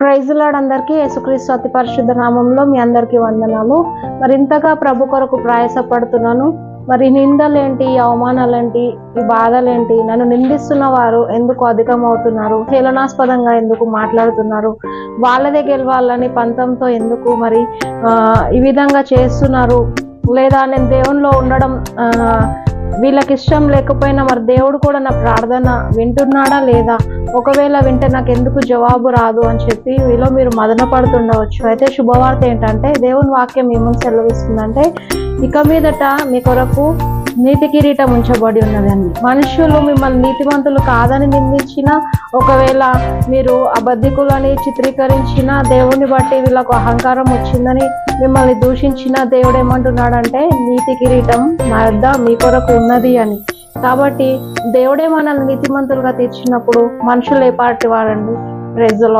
ప్రైజులాడ్ అందరికీ. యేసుక్రీస్తు అతి పరిశుద్ధ నామంలో మీ అందరికీ వందనాలు. మరి ఇంతగా ప్రభు కొరకు ప్రయాసపడుతున్నాను. మరి నిందలేంటి? అవమానాలేంటి? ఈ బాధలేంటి? నన్ను నిందిస్తున్న వారు ఎందుకు అధికమవుతున్నారు? హేళనాస్పదంగా ఎందుకు మాట్లాడుతున్నారు? వాళ్ళదే గెలవాలని పంతంతో ఎందుకు మరి ఆ, ఈ విధంగా చేస్తున్నారు? లేదా నేను దేవునిలో ఉండడం వీళ్ళకి ఇష్టం లేకపోయినా మరి దేవుడు కూడా నా ప్రార్థన వింటున్నాడా లేదా? ఒకవేళ వింటే నాకు ఎందుకు జవాబు రాదు అని చెప్పి వీలో మీరు మదన పడుతుండవచ్చు అయితే శుభవార్త ఏంటంటే దేవుని వాక్యం ఏమని సెలవిస్తుందంటే ఇక మీదట మీ కొరకు నీతి కిరీటం ఉంచబడి ఉన్నదండి. మనుషులు మిమ్మల్ని నీతివంతులు కాదని నిందించిన ఒకవేళ మీరు అబద్ధికులని చిత్రీకరించిన దేవుని బట్టి వీళ్ళకు అహంకారం వచ్చిందని మిమ్మల్ని దూషించిన దేవుడు ఏమంటున్నాడంటే నీతి కిరీటం మా వద్ద మీ కొరకు ఉన్నది అని. కాబట్టి దేవుడే మనల్ని నీతిమంతులుగా తీర్చినప్పుడు మనుషులు ఏ పార్టీ వారండి? ప్రెజలో